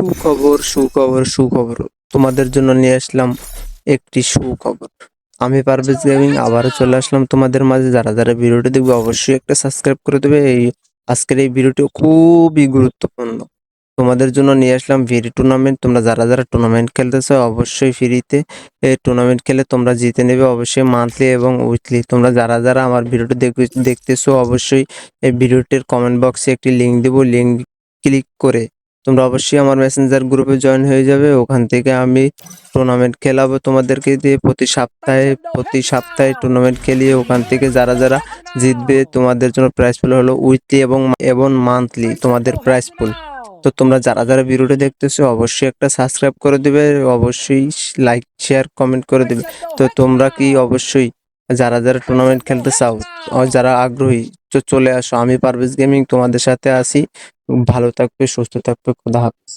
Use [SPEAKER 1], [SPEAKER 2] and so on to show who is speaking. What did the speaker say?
[SPEAKER 1] সুখবর সুখবর সুখবর। তোমাদের জন্য নিয়ে আসলাম একটি সুখবর। আমি পারভেজ গেমিং আবারও চলে আসলাম তোমাদের মাঝে। যারা যারা ভিডিওটি দেখবে অবশ্যই একটা সাবস্ক্রাইব করে দেবে। এই আজকের এই ভিডিওটি খুবই গুরুত্বপূর্ণ। তোমাদের জন্য নিয়ে আসলাম ভিডি টুর্নামেন্ট তোমরা যারা যারা টুর্নামেন্ট খেলতেছো অবশ্যই ফ্রিতে এই টুর্নামেন্ট খেলে তোমরা জিতে নেবে। অবশ্যই মান্থলি এবং উইকলি তোমরা যারা যারা আমার ভিডিওটি দেখ- দেখতেছো অবশ্যই এই ভিডিওটির কমেন্ট বক্সে একটি লিঙ্ক দেবো। লিঙ্ক ক্লিক করে তোমরা অবশ্যই আমার মেসেঞ্জার গ্রুপে জয়েন হয়ে যাবে। ওখান থেকে আমি টুর্নামেন্ট খেলাবো তোমাদেরকে দিয়ে। প্রতি সপ্তাহে প্রতি সপ্তাহে টুর্নামেন্ট খেলিয়ে ওখান থেকে যারা যারা জিতবে, তোমাদের জন্য প্রাইজ পুল হলো উইকলি এবং এবং মান্থলি তোমাদের প্রাইজ পুল তো তোমরা যারা যারা ভিডিওটা দেখতেছো, অবশ্যই একটা সাবস্ক্রাইব করে দেবে। অবশ্যই লাইক শেয়ার কমেন্ট করে দেবে। তো তোমরা কি অবশ্যই যারা যারা টুর্নামেন্ট খেলতে চাও যারা আগ্রহী, তো চলে আসো। আমি পারভেজ গেমিং তোমাদের সাথে আছি। ভালো থাকবে সুস্থ থাকবে খোদা হাফেজ।